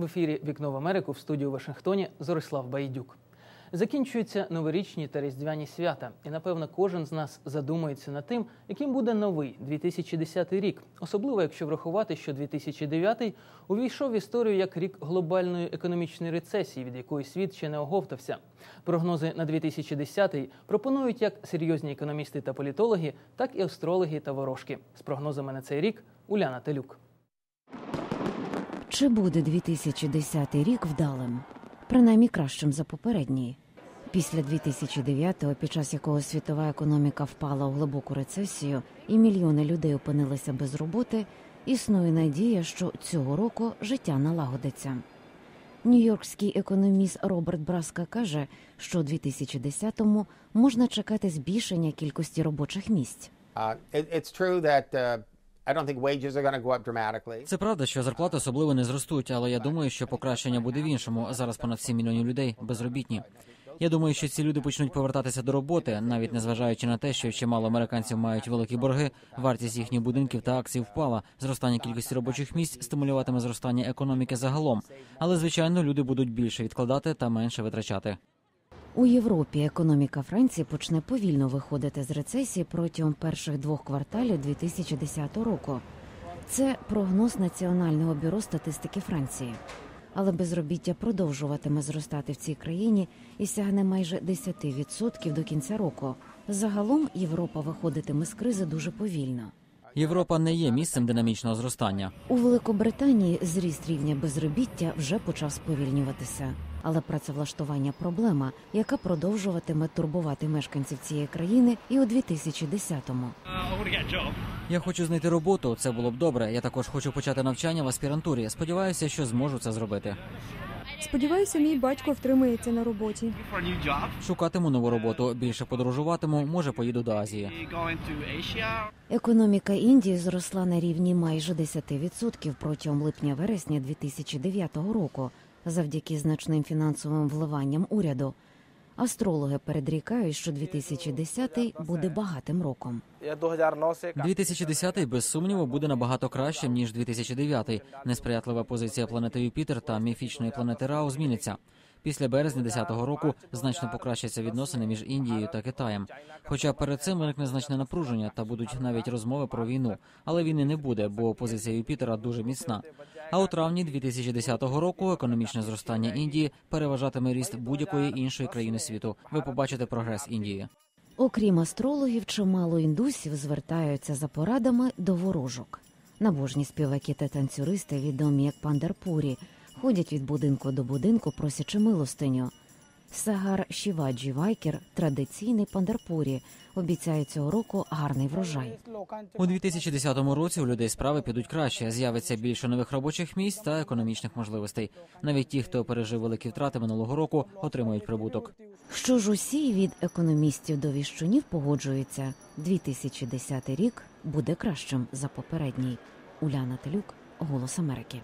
В ефірі Вікно в Америку в студії у Вашингтоні Зорислав Байдюк. Закінчуються новорічні та різдвяні свята, і напевно кожен з нас задумається над тим, яким буде новий 2010 рік, особливо якщо врахувати, що 2009 увійшов в історію як рік глобальної економічної рецесії, від якої світ ще не оговтався. Прогнози на 2010 пропонують як серйозні економісти та політологи, так і астрологи та ворожки. З прогнозами на цей рік Уляна Телюк. Чи буде 2010 рік вдалим? Принаймні кращим за попередній. Після 2009-го, під час якого світова економіка впала у глибоку рецесію і мільйони людей опинилися без роботи, існує надія, що цього року життя налагодиться. Нью-Йоркський економіст Роберт Браска каже, що у 2010-му можна чекати збільшення кількості робочих місць. Uh, it, Це правда, що зарплати особливо не зростуть, але я думаю, що покращення буде в іншому. Зараз понад 7 мільйонів людей безробітні. Я думаю, що ці люди почнуть повертатися до роботи, навіть незважаючи на те, що чимало американців мають великі борги. Вартість їхніх будинків та акцій впала. Зростання кількості робочих місць стимулюватиме зростання економіки загалом. Але звичайно, люди будуть більше відкладати та менше витрачати. У Європі економіка Франції почне повільно виходити з рецесії протягом перших двох кварталів 2010 року. Це прогноз Національного бюро статистики Франції. Але безробіття продовжуватиме зростати в цій країні і сягне майже 10% до кінця року. Загалом Європа виходитиме з кризи дуже повільно. Європа не є місцем динамічного зростання. У Великобританії зріст рівня безробіття вже почав сповільнюватися, але працевлаштування проблема, яка продовжуватиме турбувати мешканців цієї країни і у 2010-му. Я хочу знайти роботу. Це було б добре. Я також хочу почати навчання в аспірантурі. Сподіваюся, що зможу це зробити. Сподіваюся, мій батько втримається на роботі. Шукатиму нову роботу. Більше подорожуватиму. Може, поїду до Азії. Економіка Індії зросла на рівні майже 10% протягом липня-вересня 2009 року завдяки значним фінансовим вливанням уряду. Астрологи передрікають, що 2010 буде багатим роком. 2010 без сумніву буде набагато кращим ніж 2009. Несприятлива позиція планети Юпітер та міфічної планети Рау зміниться. Після березня 10-го року значно покращаться відносини між Індією та Китаєм. Хоча перед цим виникне значне напруження та будуть навіть розмови про війну, але війни не буде, бо позиція Юпітера дуже міцна. А у травні 2010 року економічне зростання Індії переважатиме ріст будь-якої іншої країни світу. Ви побачите прогрес Індії. Окрім астрологів, чимало індусів звертаються за порадами до ворожок. Набожні співаки та танцюристи, відомі як пандарпурі, ходять від будинку до будинку, просячи милостиню. Сагар Шіваджі Вайкер, традиційний пандарпурі, обіцяє цього року гарний врожай. У 2010 році у людей справи підуть краще. З'явиться більше нових робочих місць та економічних можливостей. Навіть ті, хто пережив великі втрати минулого року, отримують прибуток. Що ж усі від економістів до віщунів погоджуються, 2010 рік буде кращим за попередній. Уляна Телюк, Голос Америки.